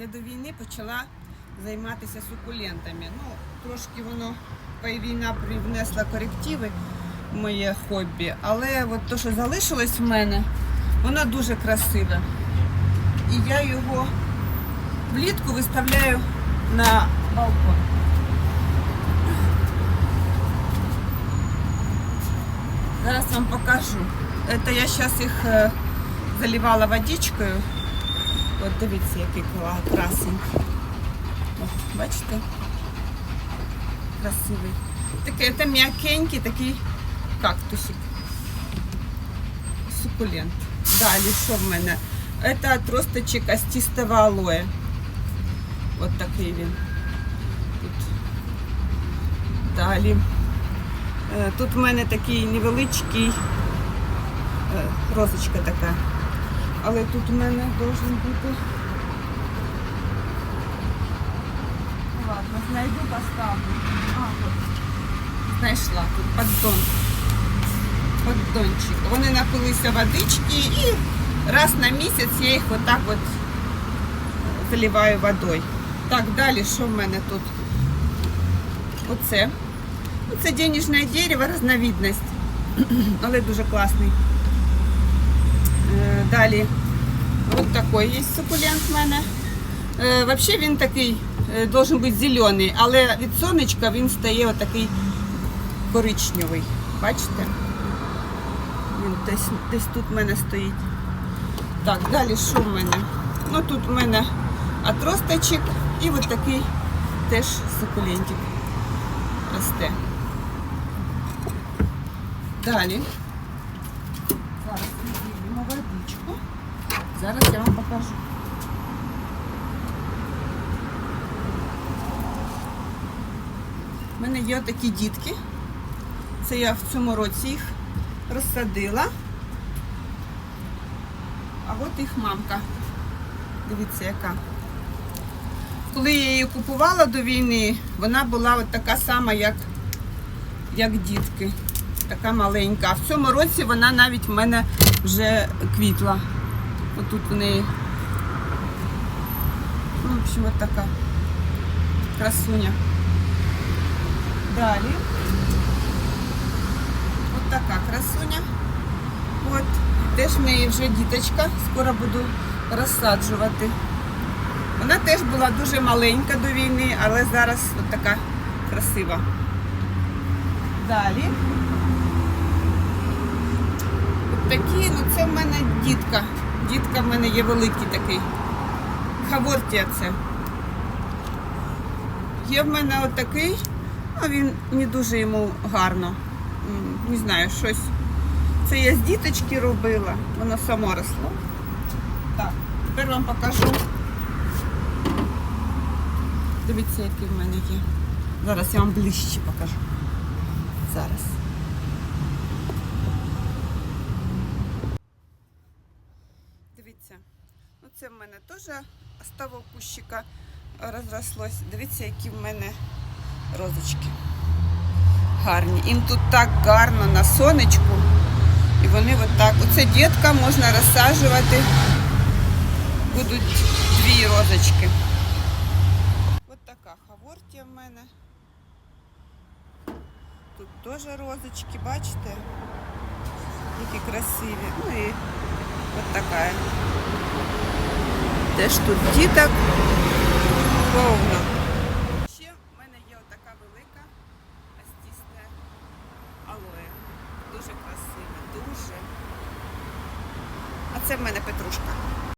Я до війни почала займатися сукулентами. Ну, трошки воно війна привнесла корективи в моє хобі, але от те, що залишилось в мене, воно дуже красиве. І я його влітку виставляю на балкон. Зараз вам покажу. Это я зараз їх е, заливала водичкою. От дивіться, який красень. О, бачите? Красивий. Такий, це м'якенький такий кактусик. Сукулент. Далі, що в мене? Це отросточек астистого алоэ. От такий він. Тут. Далі. Е, Тут в мене такий невеличкий е, розочка така. Але тут у мене должен бути. Ладно, знайду, поставлю. А, от. Знайшла тут поддон. Поддончик. Вони напилися водички і раз на місяць я їх отак от заливаю водою. Так, далі що в мене тут? Оце. Це денежне дерево, разновидність, але дуже класний. Е, Далі, ось такий є сукулент в мене. Е, Взагалі він такий е, должен бути зелений, але від сонечка він стає отакий коричневий. Бачите? Він десь, десь тут в мене стоїть. Так, далі що в мене? Ну тут в мене отросточок і ось такий теж сукулентик росте. Далі. Зараз я вам покажу. У мене є такі дітки. Це я в цьому році їх розсадила. А от їх мамка. Дивіться, яка. Коли я її купувала до війни, вона була от така сама, як, як дітки. Така маленька. А в цьому році вона навіть в мене вже квітла. Отут в неї. Ну, в общем, от така красуня. Далі. От така красуня. От. Теж в неї вже діточка. Скоро буду розсаджувати. Вона теж була дуже маленька до війни, але зараз от така красива. Далі. От такі, ну це в мене дітка. Дітка в мене є великий такий. Хавортія це. Є в мене отакий, а він не дуже йому гарно. Не знаю, щось. Це я з діточки робила, воно само росло. Так, тепер вам покажу. Дивіться, який в мене є. Зараз я вам ближче покажу. Зараз. Дивіться, ну це в мене теж того кущика розрослось. Дивіться, які в мене розочки. Гарні. Їм тут так гарно на сонечку. І вони отак. Оце дітка можна розсаджувати. Будуть дві розочки. Ось така хавортія в мене. Тут теж розочки, бачите? Які красиві. Ну і от така. Теж тут діток повно. Ще в мене є отака велика астісне алоє. Дуже красиве, дуже. А це в мене петрушка.